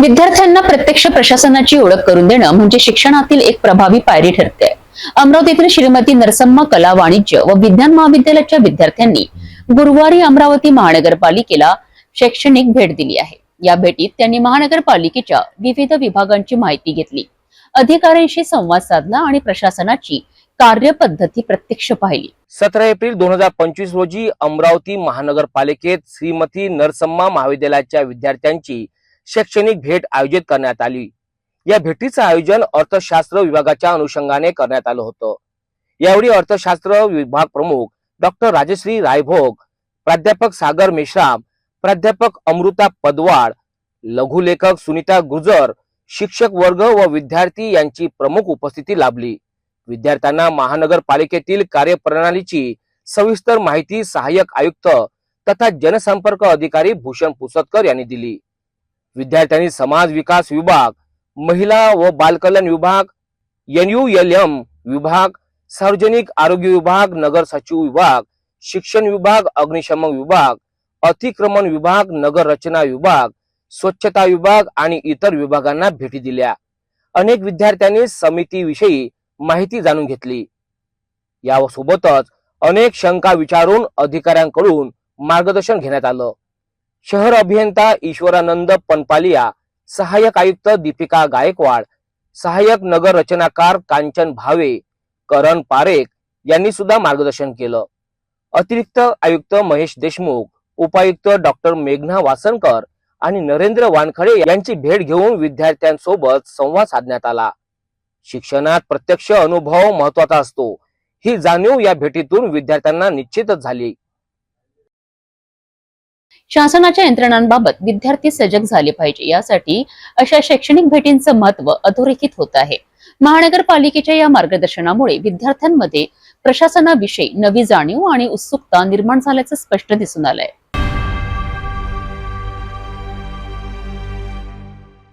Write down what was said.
विद्यार्थ्यांना प्रत्यक्ष प्रशासनाची ओळख करून देणं म्हणजे शिक्षणातील एक प्रभावी पायरी ठरते. अमरावतीतील श्रीमती नरसम्मा कला वाणिज्य व विज्ञान महाविद्यालयाच्या विद्यार्थ्यांनी गुरुवारी अमरावती महानगरपालिकेला शैक्षणिक भेट दिली आहे. या भेटीत त्यांनी महानगरपालिकेच्या विविध विभागांची माहिती घेतली. अधिकाऱ्यांशी संवाद साधला आणि प्रशासनाची कार्यपद्धती प्रत्यक्ष पाहिली. सतरा एप्रिल दोन हजार पंचवीस रोजी अमरावती महानगरपालिकेत श्रीमती नरसम्मा महाविद्यालयाच्या विद्यार्थ्यांची शैक्षणिक भेट आयोजित करण्यात आली. या भेटीचं आयोजन अर्थशास्त्र विभागाच्या अनुषंगाने करण्यात आलं होतं. यावेळी अर्थशास्त्र विभाग प्रमुख डॉक्टर राजश्री रायभोग प्राध्यापक सागर मेश्राम प्राध्यापक अमृता पदवाड लघुलेखक सुनीता गुजर शिक्षक वर्ग व विद्यार्थी यांची प्रमुख उपस्थिती लाभली. विद्यार्थ्यांना महानगरपालिकेतील कार्यप्रणालीची सविस्तर माहिती सहाय्यक आयुक्त तथा जनसंपर्क अधिकारी भूषण पुसतकर यांनी दिली. विद्यार्थ्यांनी समाज विकास विभाग महिला व बालकल्याण विभाग एम विभाग सार्वजनिक आरोग्य विभाग नगर सचिव विभाग शिक्षण विभाग अग्निशमन विभाग अतिक्रमण विभाग नगर रचना विभाग स्वच्छता विभाग आणि इतर विभागांना भेटी दिल्या. अनेक विद्यार्थ्यांनी समितीविषयी माहिती जाणून घेतली. यासोबतच अनेक शंका विचारून अधिकाऱ्यांकडून मार्गदर्शन घेण्यात आलं. शहर अभियंता ईश्वरानंद पनपालिया सहाय्यक आयुक्त दीपिका गायकवाड सहाय्यक नगर रचनाकार कांचन भावे करण पारेख यांनी सुद्धा मार्गदर्शन केलं. अतिरिक्त आयुक्त महेश देशमुख उपायुक्त डॉक्टर मेघना वासनकर आणि नरेंद्र वानखडे यांची भेट घेऊन विद्यार्थ्यांसोबत संवाद साधण्यात आला. शिक्षणात प्रत्यक्ष अनुभव महत्त्वाचा असतो. ही जाणीव या भेटीतून विद्यार्थ्यांना निश्चितच झाली. शासनाच्या यंत्रणांबाबत विद्यार्थी सजग झाले पाहिजे. यासाठी अशा शैक्षणिक भेटींचं महत्त्व अधोरेखित होत आहे. महानगरपालिकेच्या या मार्गदर्शनामुळे विद्यार्थ्यांमध्ये प्रशासनाविषयी नवी जाणीव आणि उत्सुकता निर्माण झाल्याचं स्पष्ट दिसून आलंय.